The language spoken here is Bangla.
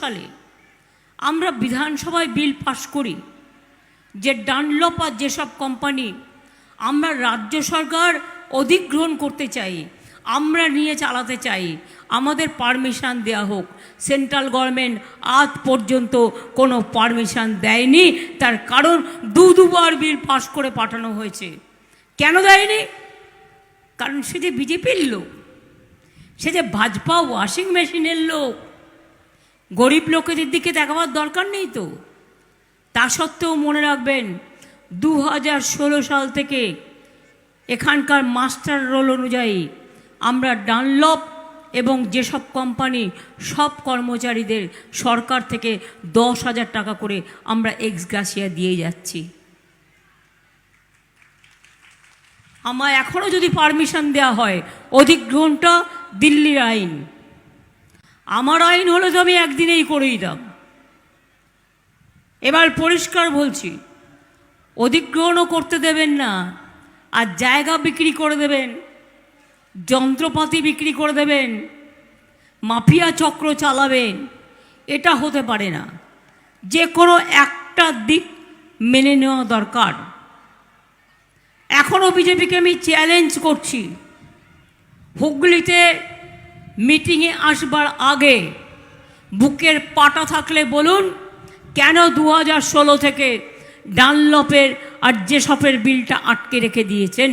সালে আমরা বিধানসভায় বিল পাশ করি, যে ডানলপ আর যেসব কোম্পানি আমরা রাজ্য সরকার অধিগ্রহণ করতে চাই, আমরা নিয়ে চালাতে চাই, আমাদের পারমিশন দেয়া হোক। সেন্ট্রাল গভর্নমেন্ট আজ পর্যন্ত কোনো পারমিশন দেয়নি, তার কারণ দু দুবার বিল পাশ করে পাঠানো হয়েছে। কেন দেয়নি? কারণ সে যে বিজেপির লোক, সে যে ভাজপা ওয়াশিং মেশিনের লোক গরিব লোকেদের দিকে দেখাবার দরকার নেই তো। তা সত্ত্বেও মনে রাখবেন দু হাজার ষোলো সাল থেকে এখানকার মাস্টার রোল অনুযায়ী আমরা ডানলপ এবং যেসব কোম্পানি, সব কর্মচারীদের সরকার থেকে দশ হাজার টাকা করে আমরা এক্স গ্রাসিয়া দিয়ে যাচ্ছি। আমার এখনও যদি পারমিশন দেওয়া হয়, অধিগ্রহণটা দিল্লির আইন। আমার আইন হলে তো আমি একদিনেই করে দিতাম এবার পরিষ্কার বলছি, অধিগ্রহণও করতে দেবেন না, আর জায়গা বিক্রি করে দেবেন, যন্ত্রপাতি বিক্রি করে দেবেন, মাফিয়া চক্র চালাবেন, এটা হতে পারে না। যে কোনো একটা দিক মেনে নেওয়া দরকার। এখনও বিজেপিকে আমি চ্যালেঞ্জ করছি, হুগলিতে মিটিংয়ে আসবার আগে বুকের পাটা থাকলে বলুন, কেন দু হাজার ষোলো থেকে ডানলপের আর যেসবের বিলটা আটকে রেখে দিয়েছেন?